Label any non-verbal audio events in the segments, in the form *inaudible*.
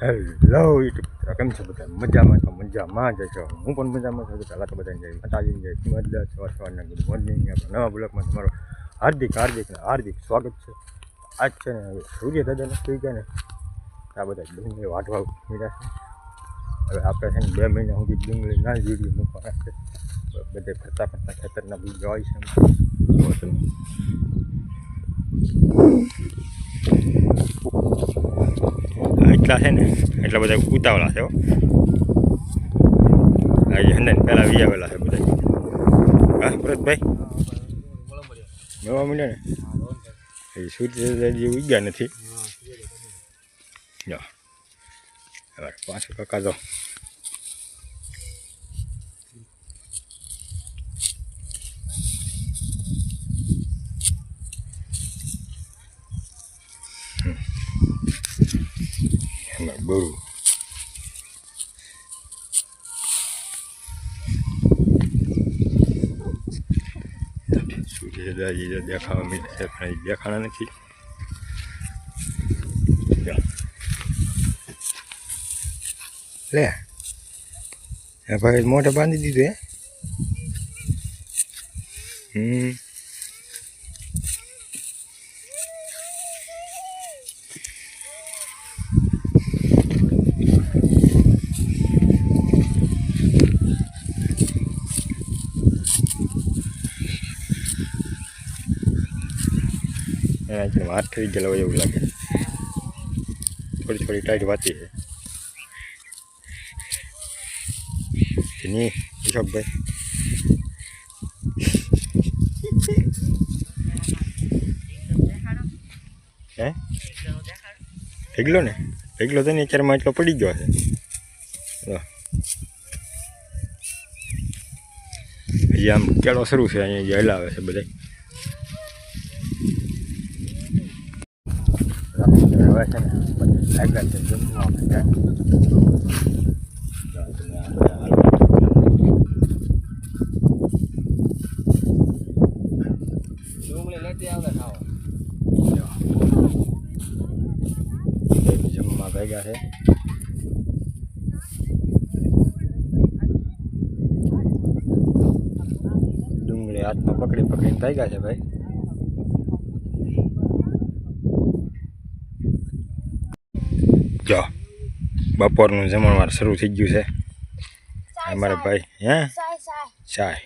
Hello YouTube કેમ છો બધા મજામાં છો મજામાં જ છો હું પણ મજામાં છું પહેલાં તો બધાને જય માતાજી જય સિમત સવાર સવારના ગુડ મોર્નિંગ આપણા નવા બ્લોકમાં તમારું હાર્દિક હાર્દિક હાર્દિક સ્વાગત છે આજ છે ને હવે સૂર્ય દાદાને સુઈ ગયા ને આ બધા ડુંગળી વાટવા મીરા છે હવે આપણે છે ને બે મહિના સુધી ડુંગળી ના જ વીડિયો મૂકવાના છે બધે ફરતા ફરતા ખેતરના બી જવાય છે જુઓ એટલા છે ને, એટલા બધા ઉતાવળા છે આજે હંડે પહેલાં વી આવેલા છે બધા. હા, ભરતભાઈ? મળવા મળ્યા ને? એ સૂર્યજી ઉગ્યા નથી. પાછું કાકા જો. એમાં બહુ સૂર્યદાજી દેખાવા મળે છે પણ એ દેખાણા નથી લે ભાઈ મોઢે બાંધી દીધું હે? હમ. એના વાત થઈ ગયેલો હોય એવું લાગે. થોડી થોડી ટાઈટ વાતી છે. નહીં ઈશોકભાઈ હે? ભેગલો ને? ભેગલો તો ને અત્યારમાં એટલો પડી ગયો જો. હજી આમ કેળો શરૂ છે, અહીંયા જે હલાવે છે બધા હવે છે ને? લાગ્યા છે જમવા લેતી આવે ખાવા. જમવા ભેગા છે. ડુંગળી હાથમાં પકડી પકડીને ભાગ્યા છે ભાઈ. જો બપોરનું જમણવાર શરૂ થઈ ગયું છે. અમારા ભાઈ હે? ચાય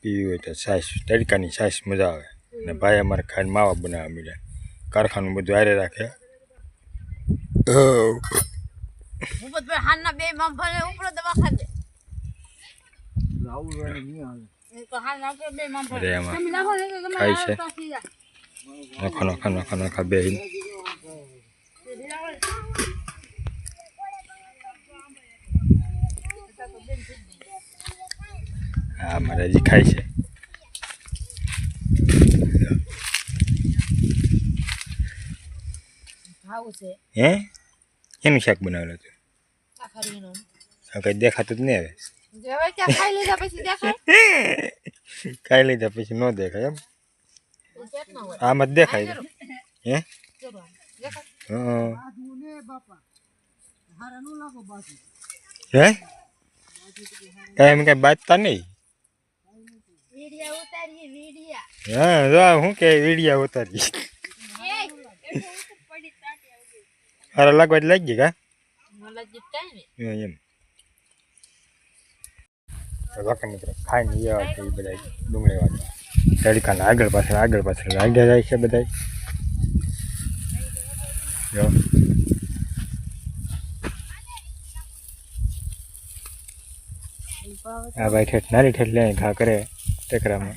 પીવી હોય તો. છાશ તડકાની છાશ મજા આવે. અને ભાઈ અમારે ખાઈને માવા બનાવવા મળ્યા કારખાનું બધું આરે રાખે. ખાય છે. નખો નખો. નખો નખો બે હા મારે હજી ખાય છે. હે? એનું શાક બનાવેલું હતું? કઈ દેખાતું જ નહીં હવે. ખાઈ લીધા પછી દેખાય? *laughs* પછી ન દેખાય એમ. આમ જ દેખાય. હે હં. કાંઈ એમ કાંઈ બાજતા નહીં? હા જો કે વીડિયા ઉતારી એ હારા લાગવા લાગી કા? એમ. તો મિત્રો ખાઈને એવા છે બધા ડુંગળી વાળા તડકાના આગળ પાછળ આગળ પાછળ લાગ્યા જાય છે બધા જો આ ભાઈ ઠેઠ નારી ઠેઠ લે ઘા કરે ટેકરામાં.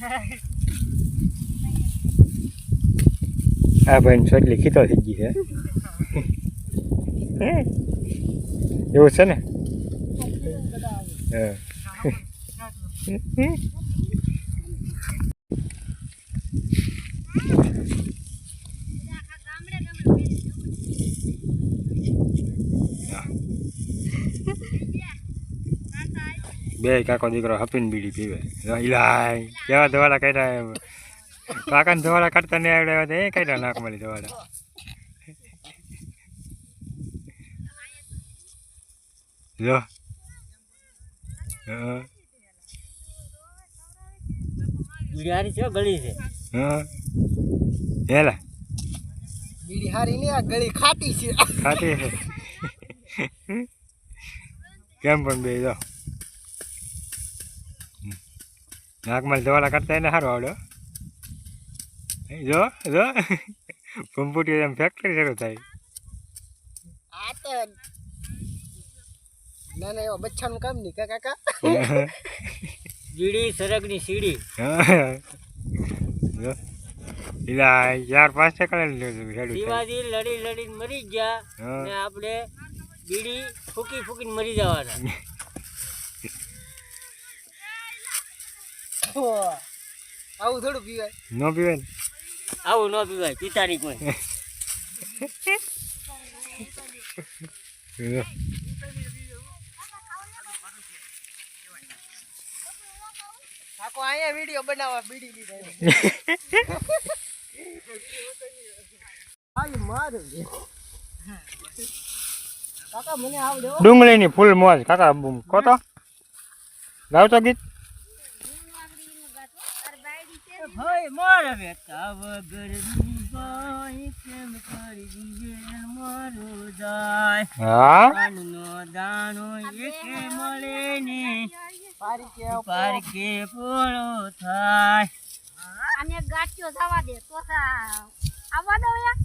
આ ભાઈ ચોટલી ખીતો થઈ ગઈ છે. એવું છે ને? હા. બે કાકો દીકરો હપીને બીડી પીવે. ઇલાય કેવા ધવાડા કાઢ્યા એમ. કાકાને ધવાડા કાઢતા નહીં આવડે એવા તો એ કાઢ્યા નાકમાંથી ધવાડા. જો હા. બિહારી છે ગળી છે. હા. હેલા. બીડી હારી ને આ ગળી ખાટી છે. ખાતી છે. કેમ પણ બે જો નાકમાં ધોવાળા કરતા એને સારું આવડ્યો જો જો. પંપુટી એમ ફેક્ટરી શરૂ થાય. આ તો ના ના એવા બચ્ચાનું કામ નહીં કા કાકા બીડી સરગની સીડી. *laughs* જો. એલા ચાર પાંચ ટકા રેડું થાય. શિવાજી લડી લડીને મરી ગયા. ને આપણે બીડી ફૂકી ફૂકીને મરી જવાના. *laughs* આવું થોડું પીવાય. ન પીવાય ને? આવું ન પીવાય પિતાની કોઈ. આખો કાકો અહીંયા વીડિયો બનાવવા બીડી લીધા કાકા મને આવડે ડુંગળીની ફૂલ મોજ. કાકા કોતો ગાવતો ગીત? ભાઈ મારા બેટા વગર બાઈ કેમ કરી દીવે મારો જાય? હા? કાનનો દાણો એકે મળે ને પારકે પોળો થાય. અને ગાંઠિયો જવા દે તો સા- આવવા દો યાર.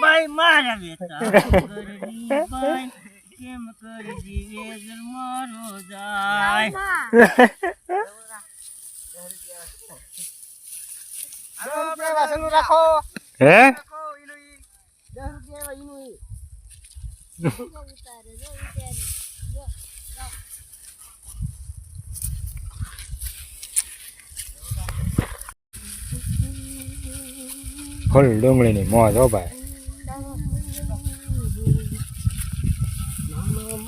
બાઈ મારા બેટા કેમ કરી દીવે મારો જાય માં. રાખો હે દસ રૂપિયા એનું જો ઉતારે, જો ઉતારી. જો, જો. ફૂલ ડુંગળીની મોજ હો ભાઈ જો.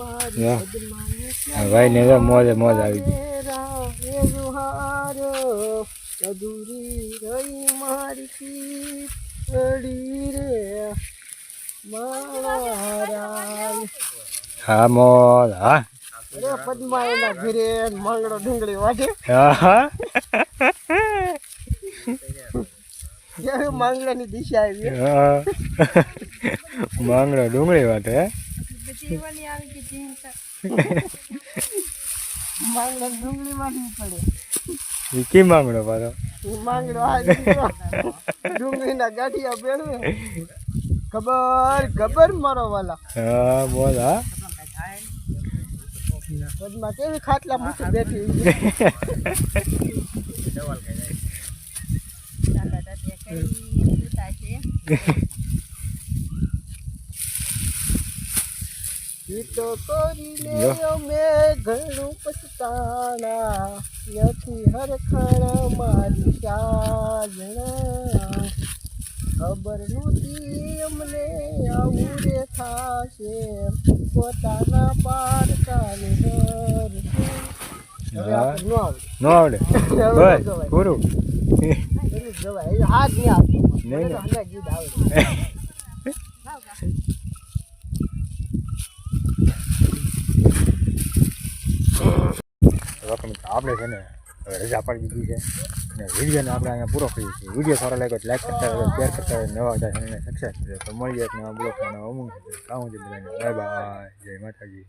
આ ભાઈ ને તો મોજ મોજ આવી ગઈ. અધૂરી રહી મારી અડી રે મારા હા મોજ હા. પદ્મા એના ઘરે મંગળો ડુંગળી વાટે હા. મંગળાની દિશા આવી હા. *laughs* માંગડો ડુંગળી વાટે મંગળા ડુંગળી વાટવી પડે. કી માંગડો પાછો માંગડો આ દીકરો ડુંગળીના ગાંઠિયા પહેરવે ખબર ખબર મારો વાલા. હા પદ્મા કેવી ખાટલા મૂકી બેઠી ચાલો તો તે કઈ ઉતારશે. ગીતો કરીને અમે ઘણું પછતાણા નથી હરખણ મારી સાજણા ખબર નહોતી અમને આવું રે થાશે પોતાના પારકાને આવડે. નો આવડે *laughs* બસ પૂરું ગવાય. હાથ નહીં આપતો. નહીં, તો નહીં. હમણાં ગીત આવડે. *laughs* આપણે છે ને રજા પાડી દીધી છે. અને વિડીયોને આપણે અહીંયા પૂરો કરીએ છીએ. વીડિયો સારો લાગ્યો તો લાઈક કરતા હોય શેર કરતા હોય નવા હતા ચેનલને સબસ્ક્રાઈબ તો મળીએ નવા બ્લોગ નવા અમુક છે બધાને. બાય બાય જય માતાજી.